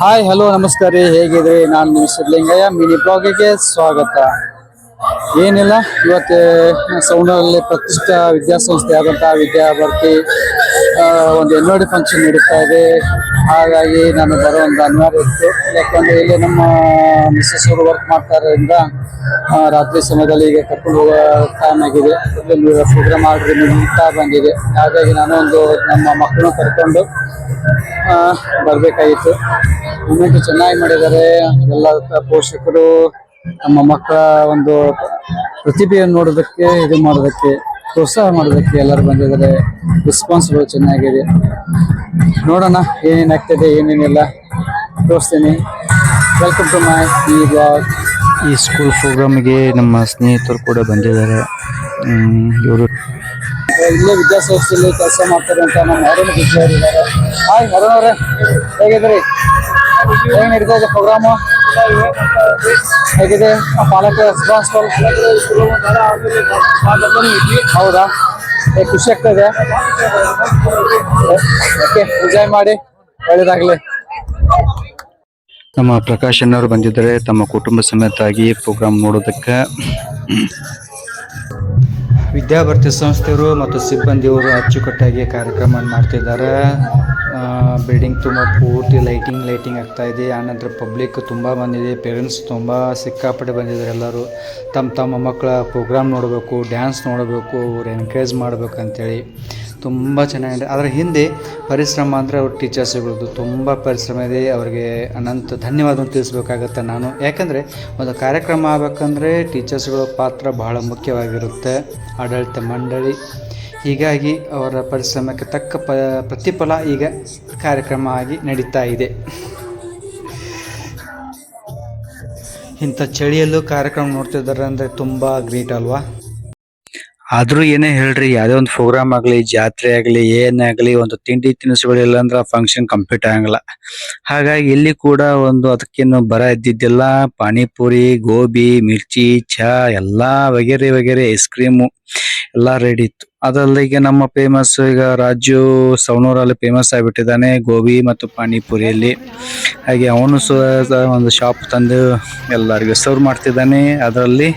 Hi hello ನಮಸ್ಕಾರ ರೀ. ಹೇಗಿದ್ರಿ? ನಾನು ನಿಮ್ಮ ಸಿದ್ಲಿಂಗಯ್ಯ. ಮಿನಿ ಬ್ಲಾಗಿಗೆ ಸ್ವಾಗತ. ಏನಿಲ್ಲ, ಇವತ್ತು ಸೌಂಡಲ್ಲಿ ಪ್ರತಿಷ್ಠ ವಿದ್ಯಾಸಂಸ್ಥೆ ಆದಂತಹ ವಿದ್ಯಾಭರ್ತಿ ಒಂದು ಎನ್ನೋಡಿ ಫಂಕ್ಷನ್ ನಡೀತಾ ಇದೆ. ಹಾಗಾಗಿ ನಾನು ಬರೋ ಒಂದು ಅನಿವಾರ್ಯ ಇತ್ತು. ಯಾಕಂದ್ರೆ ಇಲ್ಲಿ ನಮ್ಮ ಮಿಸ್ಸಸ್ ಅವರು ವರ್ಕ್ ಮಾಡ್ತಾ ಇರೋದ್ರಿಂದ ರಾತ್ರಿ ಸಮಯದಲ್ಲಿ ಈಗ ಕರ್ಕೊಂಡು ಹೋಗೋ ಟೈಮ್ ಆಗಿದೆ. ಪ್ರೋಗ್ರಾಮ್ ಆರ್ಡ್ರ್ ನಿಂತಾ ಬಂದಿದೆ. ಹಾಗಾಗಿ ನಾನು ಒಂದು ನಮ್ಮ ಮಕ್ಕಳನ್ನ ಕರ್ಕೊಂಡು ಬರಬೇಕಾಗಿತ್ತು. ಮೂಮೆಂಟು ಚೆನ್ನಾಗಿ ಮಾಡಿದ್ದಾರೆ. ಎಲ್ಲ ಪೋಷಕರು, ನಮ್ಮ ಮಕ್ಕಳ ಒಂದು ಪ್ರತಿಭೆಯನ್ನು ನೋಡೋದಕ್ಕೆ, ಇದು ಮಾಡೋದಕ್ಕೆ. ಪ್ರೋತ್ಸಾಹ ಮಾಡೋದಕ್ಕೆ ಎಲ್ಲರೂ ಬಂದಿದ್ದಾರೆ. ರೆಸ್ಪಾನ್ಸ್ಗಳು ಚೆನ್ನಾಗಿದೆ. ನೋಡೋಣ ಏನೇನು ಆಗ್ತದೆ ಏನೇನಿಲ್ಲ. ತೋರಿಸ್ತೀನಿ. ವೆಲ್ಕಮ್ ಟು ಮೈ ಈ ಬ್ಲಾಗ್ ಈ ಸ್ಕೂಲ್ ಪ್ರೋಗ್ರಾಮಿಗೆ ನಮ್ಮ ಸ್ನೇಹಿತರು ಕೂಡ ಬಂದಿದ್ದಾರೆ. ಇವರು ಇಲ್ಲೇ ವಿದ್ಯಾಸಂಸ್ಥೆಯಲ್ಲಿ ಕೆಲಸ ಮಾಡ್ತಾರೆ ಅಂತ ನಮ್ಮ ಅರುಣ್ ಬಿಜ್ಜಾರ್ ಇದ್ದಾರೆ. ಹಾಯ್ ಅರುಣ್ ಅವರೇ. ಹೇಗಿದ್ರಿ ಏನು ನಡೀತಾ ಇದೆ ಪ್ರೋಗ್ರಾಮು ಹೇಗಿದೆ? ಪಾಲಕ ರೆಸ್ಪಾನ್ಸ್ ಹೌದಾ? ಖುಷಿ ಆಗ್ತದೆ. ಓಕೆ, ಎಂಜಾಯ್ ಮಾಡಿ. ಒಳ್ಳೇದಾಗ್ಲಿ. ನಮ್ಮ ಪ್ರಕಾಶ್ ಅಣ್ಣವರು ಬಂದಿದ್ದಾರೆ. ತಮ್ಮ ಕುಟುಂಬ ಸಮೇತಾಗಿ ಪ್ರೋಗ್ರಾಮ್ ನೋಡೋದಕ್ಕೆ. ವಿದ್ಯಾಭರ್ತಿ ಸಂಸ್ಥೆಯವರು ಮತ್ತು ಸಿಬ್ಬಂದಿಯವರು ಅಚ್ಚುಕಟ್ಟಾಗಿ ಕಾರ್ಯಕ್ರಮ ಮಾಡ್ತಿದ್ದಾರೆ. ಬಿಲ್ಡಿಂಗ್ ತುಂಬ ಪೂರ್ತಿ ಲೈಟಿಂಗ್ ಲೈಟಿಂಗ್ ಆಗ್ತಾ ಇದೆ. ಆನಂತರ ಪಬ್ಲಿಕ್ ತುಂಬ ಬಂದಿದೆ. ಪೇರೆಂಟ್ಸ್ ತುಂಬ ಸಿಕ್ಕಾಪಟ್ಟೆ ಬಂದಿದ್ದಾರೆ ಎಲ್ಲರೂ. ತಮ್ಮ ತಮ್ಮ ಮಕ್ಕಳ ಪ್ರೋಗ್ರಾಮ್ ನೋಡಬೇಕು ಡ್ಯಾನ್ಸ್ ನೋಡಬೇಕು, ಅವ್ರು ಎನ್ಕರೇಜ್ ಮಾಡಬೇಕು ತುಂಬ ಚೆನ್ನಾಗಿದೆ. ಅದರ ಹಿಂದೆ ಪರಿಶ್ರಮ ಅಂದರೆ ಅವ್ರ ಟೀಚರ್ಸ್ಗಳದ್ದು ತುಂಬ ಪರಿಶ್ರಮ ಇದೆ. ಅವರಿಗೆ ಅನಂತ ಧನ್ಯವಾದ ತಿಳಿಸ್ಬೇಕಾಗತ್ತೆ ನಾನು. ಯಾಕಂದರೆ ಒಂದು ಕಾರ್ಯಕ್ರಮ ಆಗಬೇಕಂದ್ರೆ ಟೀಚರ್ಸ್ಗಳ ಪಾತ್ರ ಬಹಳ ಮುಖ್ಯವಾಗಿರುತ್ತೆ. ಆಡಳಿತ ಮಂಡಳಿ. ಹೀಗಾಗಿ ಅವರ ಪರಿಶ್ರಮಕ್ಕೆ ತಕ್ಕ ಪ, ಪ್ರತಿಫಲ ಈಗ ಕಾರ್ಯಕ್ರಮ ಆಗಿ ನಡೀತಾ ಇದೆ. ಇಂಥ ಚಳಿಯಲ್ಲೂ ಕಾರ್ಯಕ್ರಮ ನೋಡ್ತಿದ್ದಾರೆ ಅಂದರೆ ತುಂಬ ಗ್ರೇಟ್ ಅಲ್ವಾ? ಆದ್ರೂ ಏನೇ ಹೇಳ್ರಿ, ಯಾವ್ದೇ ಒಂದು ಪ್ರೋಗ್ರಾಮ್ ಆಗ್ಲಿ, ಜಾತ್ರೆ ಆಗ್ಲಿ, ಏನೇ ಆಗ್ಲಿ, ಒಂದು ತಿಂಡಿ ತಿನಿಸುಗಳಿಲ್ಲ ಅಂದ್ರೆ ಫಂಕ್ಷನ್ ಕಂಪ್ಲೀಟ್ ಆಗಂಗಿಲ್ಲ. ಹಾಗಾಗಿ ಇಲ್ಲಿ ಕೂಡ ಒಂದು ಅದಕ್ಕೇನು ಬರ ಇದ್ದಿದ್ದಿಲ್ಲ. ಪಾನಿಪುರಿ, ಗೋಬಿ, ಮಿರ್ಚಿ ಚಹಾ ಎಲ್ಲಾ ವಗೇರೆ ವಗೇರೆ ಐಸ್ ಕ್ರೀಮು ಎಲ್ಲಾ ರೆಡಿ ಇತ್ತು. ಅದಲ್ಲದೆ ನಮ್ಮ ಫೇಮಸ್ ಈಗ ರಾಜು ಸವಣೂರಲ್ಲಿ ಫೇಮಸ್ ಆಗಿಬಿಟ್ಟಿದ್ದಾನೆ ಗೋಬಿ ಮತ್ತು ಪಾನಿಪುರಿಯಲ್ಲಿ. ಹಾಗೆ ಅವನು ಸಹ ಒಂದು ಶಾಪ್ ತಂದು ಎಲ್ಲರಿಗೂ ಸರ್ವ್ ಮಾಡ್ತಿದ್ದಾನೆ. ಅದರಲ್ಲಿ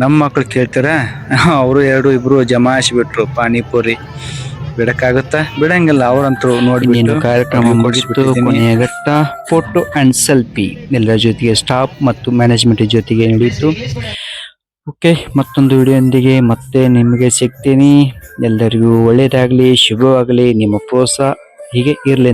ನಮ್ಮ ಮಕ್ಕಳು ಕೇಳ್ತಾರೆ ಅವರು ಎರಡು ಇಬ್ರು ಜಮಾಯಿಸ್ಬಿಟ್ರು ಪಾನಿಪುರಿ. ಬಿಡಕ್ಕಾಗುತ್ತಾ? ಬಿಡಂಗಿಲ್ಲ ಅವ್ರಂತರು ನೋಡಿ ನೀನು ಕಾರ್ಯಕ್ರಮ ಮುಗಿಸ್ಬಿಟ್ಟು ಕೊನೆಯ ಘಟ್ಟ ಫೋಟೋ ಅಂಡ್ ಸೆಲ್ಫಿ. ಎಲ್ಲರ ಜೊತೆಗೆ ಸ್ಟಾಫ್ ಮತ್ತು ಮ್ಯಾನೇಜ್ಮೆಂಟ್ ಜೊತೆಗೆ ನಡೆಯಿತು. ಓಕೆ ಮತ್ತೊಂದು ವಿಡಿಯೋದೊಂದಿಗೆ ಮತ್ತೆ ನಿಮಗೆ ಸಿಗ್ತೀನಿ. ಎಲ್ಲರಿಗೂ ಒಳ್ಳೆಯದಾಗಲಿ ಶುಭವಾಗಲಿ ನಿಮ್ಮ ಪ್ರೋತ್ಸಾಹ ಹೀಗೆ ಇರಲಿ.